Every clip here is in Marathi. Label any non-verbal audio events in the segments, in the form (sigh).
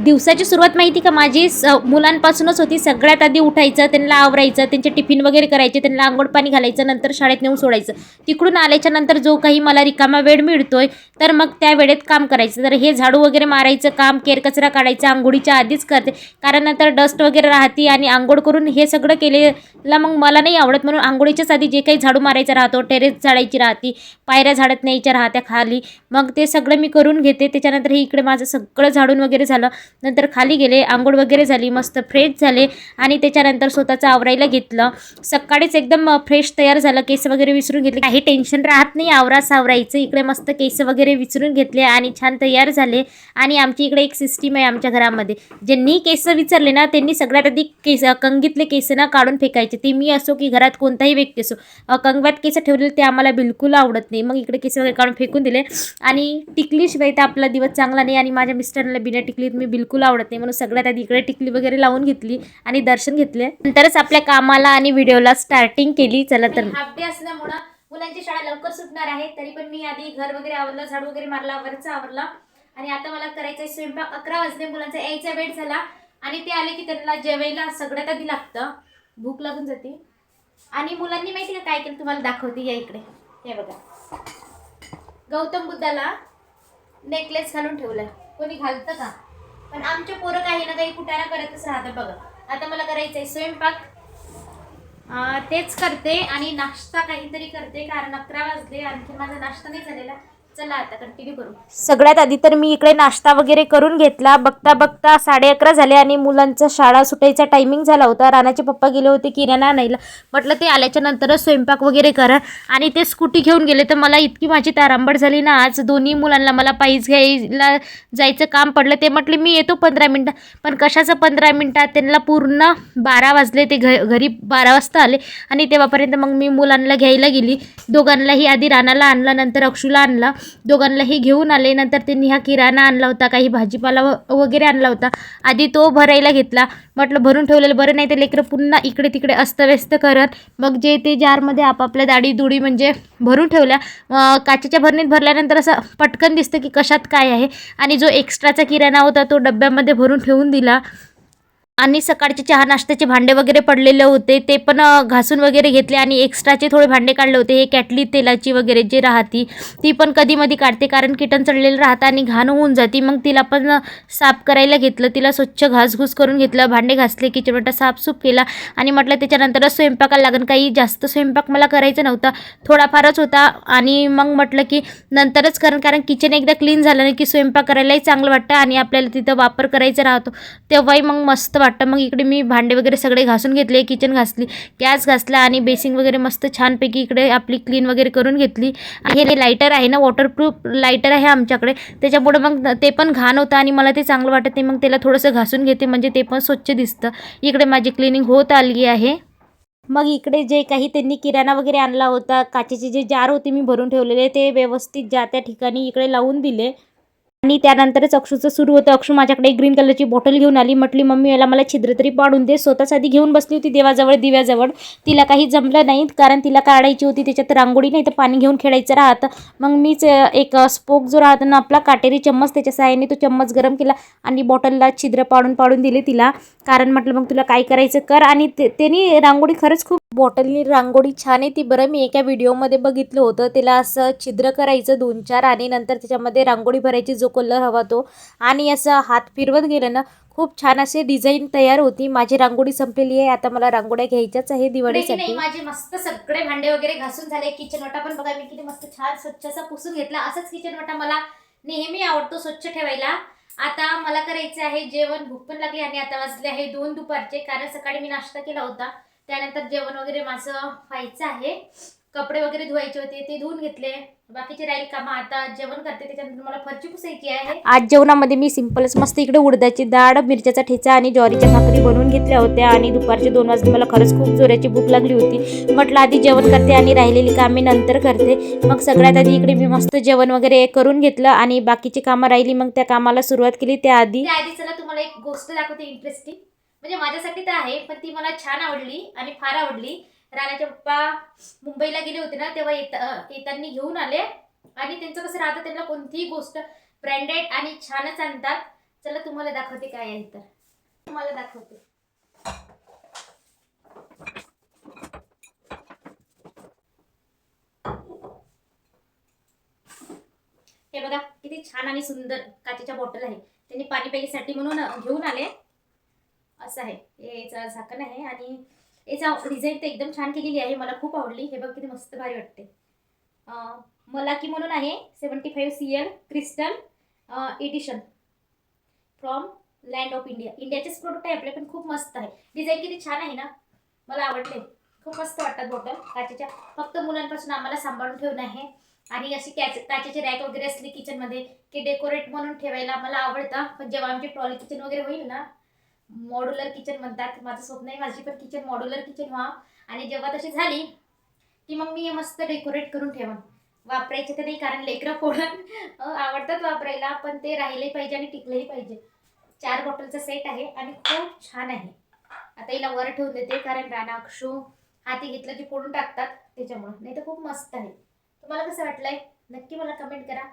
दिवसाची सुरुवात माहिती का माझी? स मुलांपासूनच होती. सगळ्यात आधी उठायचं त्यांना आवरायचं त्यांचे टिफिन वगैरे करायचे त्यांना आंघोळ पाणी घालायचं नंतर शाळेत नेऊन सोडायचं. तिकडून आल्याच्यानंतर जो काही मला रिकामा वेळ मिळतोय तर मग त्या वेळेत काम करायचं. तर हे झाडू वगैरे मारायचं काम केरकचरा काढायचं आंघोळीच्या आधीच करते. कारण नंतर डस्ट वगैरे राहते आणि आंघोळ करून हे सगळं केलेलं मग मला नाही आवडत. म्हणून आंघोळीच्याच आधी जे काही झाडू मारायचा राहतो टेरेस झाडायची राहते पायऱ्या झाडत न्यायच्या राहत्या खाली मग ते सगळं मी करून घेते. त्याच्यानंतर हे इकडे माझं सगळं झाडून वगैरे झालं. नंतर खाली गेले आंघोळ वगैरे झाली मस्त फ्रेश झाले आणि त्याच्यानंतर स्वतःचं आवरायला घेतलं. सकाळीच एकदम फ्रेश तयार झालं केस वगैरे विसरून घेतले. काही टेन्शन राहत नाही आवरा सावरायचं. इकडे मस्त केस वगैरे विसरून घेतले आणि छान तयार झाले. आणि आमची इकडे एक सिस्टीम आहे आमच्या घरामध्ये. ज्यांनी केस विचारले ना त्यांनी सगळ्यात आधी केस कंगीतले केस ना काढून फेकायचे. ते मी असो की घरात कोणताही व्यक्ती असो अ, कंगव्यात केस ठेवलेले ते आम्हाला बिलकुल आवडत नाही. मग इकडे केस वगैरे काढून फेकून दिले आणि टिकलीशिवाय तर आपला दिवस चांगला नाही. आणि माझ्या मिस्टरांना बिना टिकलीत मी बिलकुल आवडत नाही. म्हणून सगळ्यात आधी इकडे टिकली वगैरे लावून घेतली आणि दर्शन घेतले. नंतरच आपल्या कामाला आणि व्हिडिओला स्टार्टिंग केली. चला तर हाफ असल्यामुळं मुलांची शाळा लवकर सुटणार आहे. तरी पण मी आधी घर वगैरे आवरलं झाड वगैरे मारला वरचा आवरला. आणि आता मला करायचं आहे स्वयंपाक. अकरा वाजले मुलांचा यायचा वेळ झाला. आणि ते आले की त्यांना जेवायला सगळ्यात आधी लागतं? भूक लागून जाते. आणि मुलांनी माहिती का काय केलं? तुम्हाला दाखवते. या इकडे. हे बघा. गौतम बुद्धाला नेकलेस घालून ठेवलाय. कोणी घालतं का? पण आमचे पोरं काही ना काही कुटाणा करतच राहतं बघा. आता मला करायचं आहे स्वयंपाक तेच करते आणि नाश्ता काहीतरी करते कारण अकरा वाजले आणखी माझा नाश्ता नाही झालेला. चला आता कंटिन्यू करू. सगळ्यात आधी तर मी इकडे नाश्ता वगैरे करून घेतला. बघता बघता साडे अकरा झाले आणि मुलांचा शाळा सुटायचा टायमिंग झाला होता. रानाचे पप्पा गेले होते किराणा आणायला म्हटलं ते आल्याच्या नंतरच स्वयंपाक वगैरे करा. आणि ते स्कूटी घेऊन गेले तर मला इतकी माझी तारांबड झाली ना. आज दोन्ही मुलांना मला पायीच घ्यायला जायचं काम पडलं. ते म्हटले मी येतो पंधरा मिनटं. पण कशाचं पंधरा मिनटात? त्यांना पूर्ण बारा वाजले. ते घ घरी बारा वाजता आले. आणि तेव्हापर्यंत मग मी मुलांना घ्यायला गेली. दोघांनाही आधी रानाला आणला. नंतर अक्षूला आणला. दोघांनाही घेऊन आले. नंतर त्यांनी हा किराणा आणला होता काही भाजीपाला वगैरे आणला होता. आधी तो भरायला घेतला. म्हटलं भरून ठेवलेलं बरं नाही ते लेकरं पुन्हा इकडे तिकडे अस्तव्यस्त करत. मग जे ते जारमध्ये आपापल्या दाढी दुडी म्हणजे भरून ठेवल्या. काचेच्या भरणीत भरल्यानंतर असं पटकन दिसतं की कशात काय आहे. आणि जो एक्स्ट्राचा किराणा होता तो डब्यामध्ये भरून ठेवून दिला. आणि सकाळचे चहा नाश्त्याचे भांडे वगैरे पडलेले होते ते पण घासून वगैरे घेतले आणि एक्स्ट्राचे थोडे भांडे काढले होते. हे कॅटली तेलाची वगैरे जे राहती ती पण कधीमधी काढते कारण किटन चढलेलं राहतं आणि घाण होऊन जाते. मग तिला पण साफ करायला घेतलं. तिला स्वच्छ घासघूस करून घेतलं भांडे घासले किचन वाटा साफसूफ केला आणि म्हटलं त्याच्यानंतरच स्वयंपाकाला लागेल काही जास्त स्वयंपाक मला करायचा नव्हता थोडाफारच होता आणि मग म्हटलं की नंतरच कारण. कारण किचन एकदा क्लीन झालं ना की स्वयंपाक करायलाही चांगलं वाटतं आणि आपल्याला तिथं वापर करायचा राहतो. तेव्हाही मग मस्त वाटतं वाटतं. मग इकडे मी भांडे वगैरे सगळे घासून घेतले किचन घासली गॅस घासला आणि बेसिंग वगैरे मस्त छानपैकी इकडे आपली क्लीन वगैरे करून घेतली. आणि हे लायटर आहे ना वॉटरप्रूफ लायटर आहे आमच्याकडे. त्याच्यामुळे मग ते पण घाण होतं आणि मला ते चांगलं वाटत नाही. मग त्याला थोडंसं घासून घेते म्हणजे ते पण स्वच्छ दिसतं. इकडे माझी क्लिनिंग होत आली आहे. मग इकडे जे काही त्यांनी किराणा वगैरे आणला होता काचेचे जे जार होते मी भरून ठेवलेले ते व्यवस्थित ज्या त्या ठिकाणी इकडे लावून दिले. आणि त्यानंतरच अक्षूचं सुरू होतं. अक्षू माझ्याकडे ग्रीन कलरची बॉटल घेऊन आली. म्हटली मम्मी याला मला छिद्र तरी पाडून दे. स्वतःच आधी घेऊन बसली होती देवाजवळ दिव्याजवळ. तिला काही जमलं नाही कारण तिला काढायची होती. त्याच्यात रांगोळी नाही तर पाणी घेऊन खेळायचं राहतं. मग मीच एक स्पोक जो राहतो ना आपला काटेरी चम्मच त्याच्या सहाय्याने तो चम्मच गरम केला आणि बॉटलला छिद्र पाडून पाडून दिले तिला. कारण म्हटलं मग तुला काय करायचं कर. आणि ते- त्यांनी रांगोळी खरंच खूप बॉटलनी रांगोळी छान आहे ती. बरं मी एका व्हिडिओमध्ये बघितलं होतं. त्याला असं छिद्र करायचं दोन चार आणि नंतर त्याच्यामध्ये रांगोळी भरायची जो कलर हवा तो आणि असं हात फिरवत गेलं ना खूप छान असे डिझाईन तयार होती. माझी रांगोळी संपलेली आहे. आता मला रांगोळ्या घ्यायच्याच आहे नाही दिवाळीसाठी माझे मस्त सगळे भांडे वगैरे घासून झाले. किचन वाटा पण बघा मी किती मस्त छान स्वच्छ असा पुसून घेतला. असंच किचन वाटा मला नेहमी आवडतो स्वच्छ ठेवायला. आता मला करायचं आहे जेवण. भूक पण लागली आणि आता वाजले आहे दोन दुपारचे. कारण सकाळी मी नाश्ता केला होता. त्यानंतर जेवण वगैरे माझं व्हायचं आहे. कपडे वगैरे धुवायचे होते. ते धुवून घेतले. बाकीचे राहील कामं आता जेवण करते त्याच्यानंतर मला फरची पुसायची आहे. आज जेवणामध्ये मी सिंपलच मस्त इकडे उडदाची डाळ मिरच्याचा ठेचा आणि ज्वारीच्या भाकरी बनवून घेतल्या होत्या आणि दुपारचे दोन वाजता मला खरंच खूप जोराची भूक लागली होती. म्हटलं आधी जेवण करते आणि राहिलेली कामे नंतर करते. मग सगळ्यात आधी इकडे मी मस्त जेवण वगैरे करून घेतलं आणि बाकीची कामं राहिली. मग त्या कामाला सुरुवात केली. त्याआधी त्याआधी चला तुम्हाला एक गोष्ट दाखवते इंटरेस्टिंग म्हणजे माझ्यासाठी तर आहे पण ती मला छान आवडली आणि फार आवडली. राणाचे पप्पा मुंबईला गेले होते ना तेव्हा येत येताना घेऊन आले. आणि त्यांचं कसं राहतं त्यांना कोणतीही गोष्ट ब्रँडेड आणि छानच आणतात. चला तुम्हाला दाखवते काय आहे तर. तुम्हाला दाखवते. हे बघा किती छान आणि सुंदर काचेच्या बॉटल आहे. त्यांनी पाणी प्यायसाठी म्हणून घेऊन आले. असं आहे. हे याचं झाकण आहे आणि याचा डिझाईन तर एकदम छान केलेली आहे. मला खूप आवडली. हे बघ किती मस्त भारी वाटते. मला की म्हणून आहे seventy five C L crystal edition from land of India इंडियाचेच product आहे. आपले पण खूप मस्त आहे. डिझाईन किती छान आहे ना? मला आवडले. खूप मस्त वाटतात बॉटल काचेच्या फक्त मुलांपासून आम्हाला सांभाळून ठेवणं आहे. आणि अशी कॅच काचेचे रॅक वगैरे असली किचनमध्ये की डेकोरेट म्हणून ठेवायला मला आवडतं. पण जेव्हा आमची ट्रॉली किचन वगैरे होईल ना मॉड्युलर किचन म्हणतात. माझं स्वप्न आहे माझी पण किचन मॉड्युलर किचन व्हा आणि जेव्हा तशी झाली की मग मी मस्त डेकोरेट करून ठेवा वापरायचे तर नाही कारण लेकरं फोडून आवडतात वापरायला पण ते राहिले पाहिजे आणि टिकलेही पाहिजे. चार बॉटलचा सेट आहे आणि खूप छान आहे. आता हिला वर ठेवून देते कारण राणा अक्षू हाती घेतलं की फोडून टाकतात त्याच्यामुळं. नाही तर खूप मस्त आहे. तुम्हाला कसं वाटलंय? नक्की मला कमेंट करा.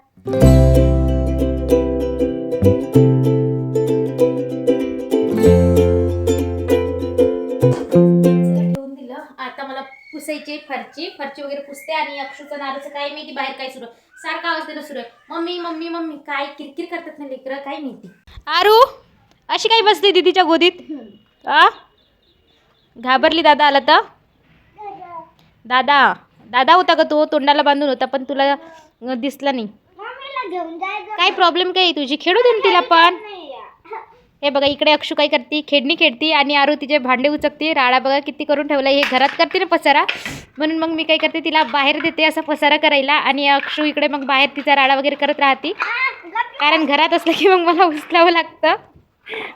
पुसायची फरची फरची वगैरे पुसते आणि अक्षूचं नारूचं काय माहिती बाहेर काय सुरू. सारखा आवाज देणं सुरू मम्मी मम्मी मम्मी काय किरकिर करतात ना लेकरं काय माहिती? आरू अशी काही बसली दीदीच्या गोदीत? आ? घाबरली दादा आला तर? दादा दादा होता का तो? तोंडाला बांधून होता पण तुला दिसला नाही. काय प्रॉब्लेम काय तुझी? खेळू दे ना तिला पण. हे बघा इकडे अक्षू काय करते? खेळणी खेळती आणि आरू तिचे भांडे उचकते. राळा बघा किती करून ठेवला हे घरात करते ना पसारा? म्हणून मग मी काय करते तिला बाहेर देते असा पसारा करायला आणि अक्षू इकडे मग बाहेर तिचा राळा वगैरे करत राहते. कारण घरात असलं की मग मला उचलावं लागतं.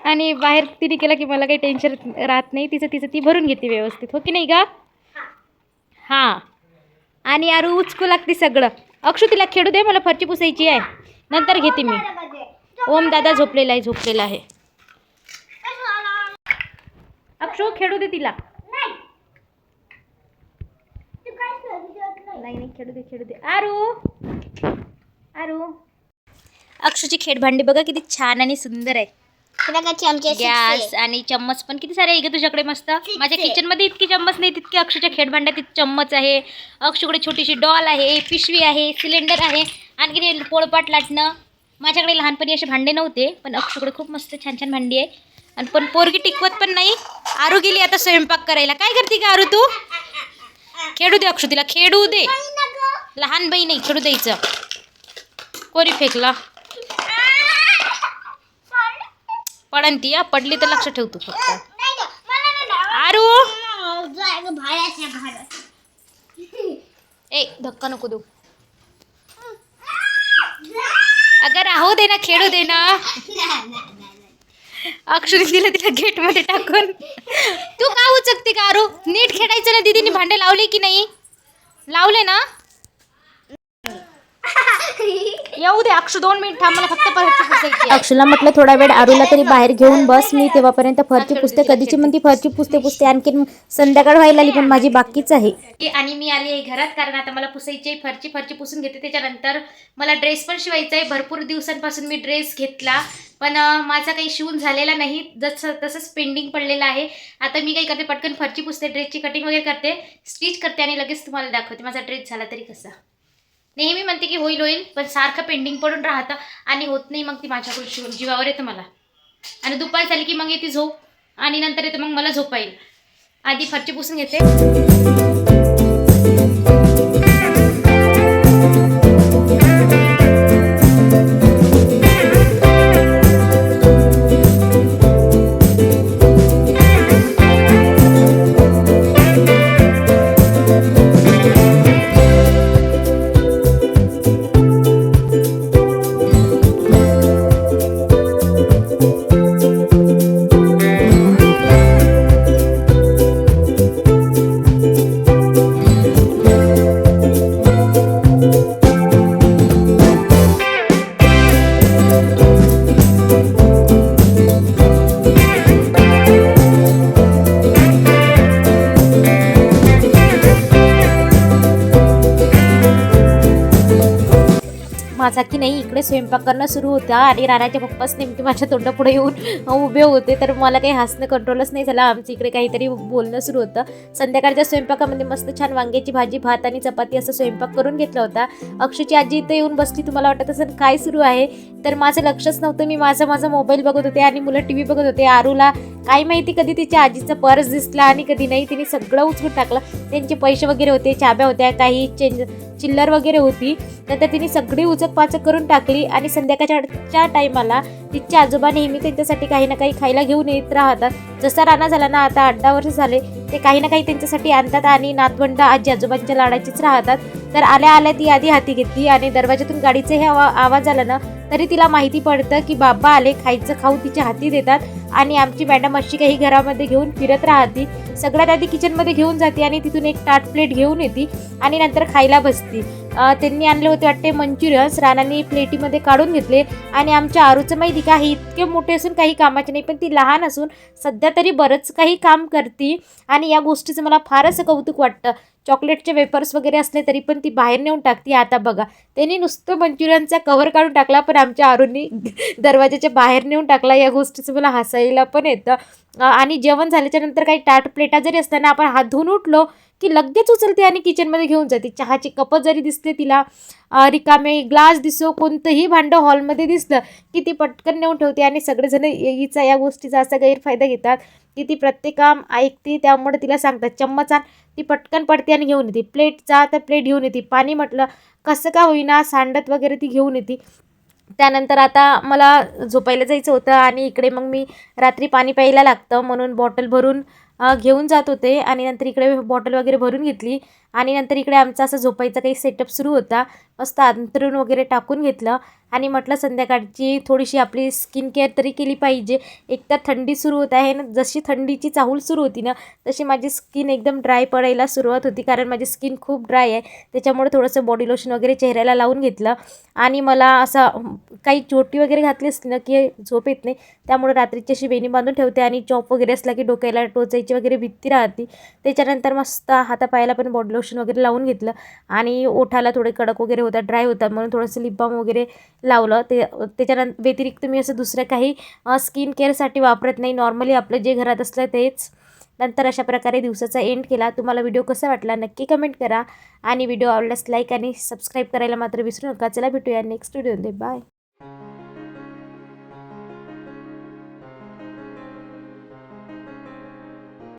आणि बाहेर तिने केलं की मला काही टेन्शन राहत नाही. तिचं तिचं ती भरून घेते व्यवस्थित. हो की नाही का हां. आणि आरू उचकू लागते सगळं. अक्षू तिला खेळू दे. मला फरची पुसायची आहे. नंतर घेते मी. ओम दादा झोपलेला आहे झोपलेला आहे. अक्षू खेळू दे तिला. नाही. नाही. खेळू दे खेळू दे. आरू. आरू. अक्षूची खेळभांडी बघा किती छान आणि सुंदर आहे. गॅस आणि चम्मच पण किती सारे आहे ग तुझ्याकडे मस्त. माझ्या किचनमध्ये इतकी चम्मच नाही तितके अक्षूच्या खेळभांड्यात तिथे चम्मच आहे. अक्षूकडे छोटीशी डॉल आहे पिशवी आहे सिलेंडर आहे आणखी हे पोळपाट लाटणं. माझ्याकडे लहानपणी असे भांडे नव्हते पण अक्षूकडे खूप मस्त छान छान भांडी आहे. आणि पण पोरगी टिकवत पण नाही. आरू गेली आता स्वयंपाक करायला. काय करते का आरू तू? खेळू दे अक्षू तिला. खेळू दे. लहान बाई नाही खेळू द्यायचं. कोणी फेकला. पडन ती हा, पडली तर लक्ष ठेवतो फक्त. आरू! ए धक्का नको देऊ. अगं राहू दे ना खेळू दे ना. अक्षरी दिलं तिला गेटमध्ये टाकून. तू का उचकते का आरू नीट खेळायचं ना दिदीने भांडे लावले की नाही? लावले ना? येऊ दे अक्षू दोन मिनिट थांब मला फक्त फरची पुसायची आहे. अक्षुला म्हटलं थोडा वेळ आरूला तरी बाहेर घेऊन बस मी तेव्हापर्यंत फरची पुसते कधीची म्हणती फरची पुसते पुसते आणखीन संध्याकाळ व्हायला आली पण माझी बाकीच आहे. की आणि मी आली आहे घरात कारण आता मला पुसायची आहे फरची फरची पुसून घेते त्याच्यानंतर मला ड्रेस पण शिवायचा आहे. भरपूर दिवसांपासून मी ड्रेस घेतला पण अं, माझा काही शिवून झालेला नाही. जसं तसंच पेंडिंग पडलेलं आहे. आता मी काही करते पटकन फरची पुसते ड्रेसची कटिंग वगैरे करते स्टिच करते आणि लगेच तुम्हाला दाखवते माझा ड्रेस झाला तरी कसा. नेहमी म्हणते की होईल होईल पण सारखं पेंडिंग पडून राहतं आणि होत नाही मग ती माझ्याकडून शिवून जीवावर येतं मला. आणि दुपार झाली की मग येते झोप आणि नंतर येतं मग मला झोपा येईल. आधी फरची पुसून घेते. माझा की नाही इकडे स्वयंपाक करणं सुरू होता आणि राणाच्या पप्पाच नेमके माझ्या तोंडापुढे येऊन उभे होते. तर मला काही हसणं कंट्रोलच नाही झालं. आमच्या इकडे काहीतरी बोलणं सुरू होतं. संध्याकाळच्या स्वयंपाकामध्ये मस्त छान वांग्याची भाजी भात आणि चपाती असं स्वयंपाक करून घेतला होता. अक्षयची आजी इथं येऊन बसली. तुम्हाला वाटत असेल काय सुरू आहे? तर माझं लक्षच नव्हतं. मी माझा माझा मोबाईल बघत होते आणि मुलं टी व्ही बघत होते. आरूला काय माहिती कधी तिच्या आजीचा पर्स दिसला आणि कधी नाही. तिने सगळं उचलून टाकलं. त्यांचे पैसे वगैरे होते चाब्या होत्या काही चेंज चिल्लर वगैरे होती नंतर तिने सगळी उचक पाचक करून टाकली आणि संध्याकाळच्या टायमाला तिचे आजोबा नेहमी त्यांच्यासाठी काही ना काही खायला घेऊन येत राहतात. जसा राणा झाला ना आता आठ दहा वर्ष झाले. ते काही ना काही त्यांच्यासाठी आणतात आणि नातवंड आजी आजोबांच्या लाडाचीच राहतात. तर आल्या आल्या ती आधी हाती घेतली आणि दरवाजातून गाडीचे हे आवा आवाज आला ना तरी तिला माहिती पडतं की बाबा आले खायचं खाऊ तिच्या हाती देतात आणि आमची मॅडम अशी काही घरामध्ये घेऊन फिरत राहती. सगळ्यात आधी किचनमध्ये घेऊन जाते आणि तिथून एक ताट प्लेट घेऊन येते आणि नंतर खायला बसते. त्यांनी आणले होते वाटते मंचुरियन्स. राणांनी प्लेटीमध्ये काढून घेतले आणि आमच्या आरूचं माहिती का हे इतके मोठे असून काही कामाचे नाही पण ती लहान असून सध्या तरी बरंच काही काम करते आणि या गोष्टीचं मला फारच कौतुक वाटतं. चॉकलेटचे वेपर्स वगैरे असले तरी पण ती बाहेर नेऊन टाकते. आता बघा त्यांनी नुसतं मंचुरियनचा कव्हर काढून टाकला पण आमच्या आरूंनी (laughs) दरवाजाच्या बाहेर नेऊन टाकला. या गोष्टीचं मला हसायला पण येतं. आणि जेवण झाल्याच्यानंतर काही ताट प्लेटा जरी असताना आपण हात धुवून उठलो की लगेच उचलते आणि किचनमध्ये घेऊन जाते. चहाची कपं जरी दिसते तिला रिकामे ग्लास दिसो कोणतंही भांडं हॉलमध्ये दिसलं की ती पटकन नेऊन ठेवते आणि सगळेजण हिचा या गोष्टीचा असा गैरफायदा घेतात. की ती प्रत्येक काम ऐकते त्यामुळे तिला सांगतात चम्मच आण. ती पटकन पडते आणि घेऊन येते. प्लेटचा तर प्लेट घेऊन येते. पाणी म्हटलं कसं का होईना सांडत वगैरे ती घेऊन येते. त्यानंतर आता मला झोपायला जायचं होतं आणि इकडे मग मी रात्री पाणी प्यायला लागतं म्हणून बॉटल भरून घेऊन जात होते आणि नंतर इकडे बॉटल वगैरे भरून घेतली. आणि नंतर इकडे आमचा असं झोपायचा काही सेटअप सुरू होता. मस्त अंतरून वगैरे टाकून घेतलं. आणि म्हटलं संध्याकाळची थोडीशी आपली स्किन केअर तरी केली पाहिजे. एक तर थंडी सुरू होत आहे ना जशी थंडीची चाहूल सुरू होती ना तशी माझी स्किन एकदम ड्राय पडायला सुरुवात होती. कारण माझी स्किन खूप ड्राय आहे. त्याच्यामुळे थोडंसं बॉडी लोशन वगैरे चेहऱ्याला लावून घेतलं. आणि मला असं काही चोटी वगैरे घातली असली ना की झोप येत नाही. त्यामुळे रात्रीची अशी बेणी बांधून ठेवते आणि चॉप वगैरे असला की डोक्याला टोचायची वगैरे भीती राहते. त्याच्यानंतर मस्त हातापायाला पण बॉडी लोशन वगैरे लावून घेतलं. आणि ओठाला थोडे कडक वगैरे होता ड्राय होता. म्हणून थोडंसं लिप बाम वगैरे लावलं. ते त्याच्यानंतर व्यतिरिक्त मी असं दुसरं काही स्किन केअरसाठी वापरत नाही. नॉर्मली आपलं जे घरात असलं तेच. नंतर अशा प्रकारे दिवसाचा एंड केला. तुम्हाला व्हिडिओ कसा वाटला नक्की कमेंट करा. आणि व्हिडिओ आवडल्यास लाईक आणि सबस्क्राईब करायला मात्र विसरू नका. चला भेटूया नेक्स्ट व्हिडिओमध्ये बाय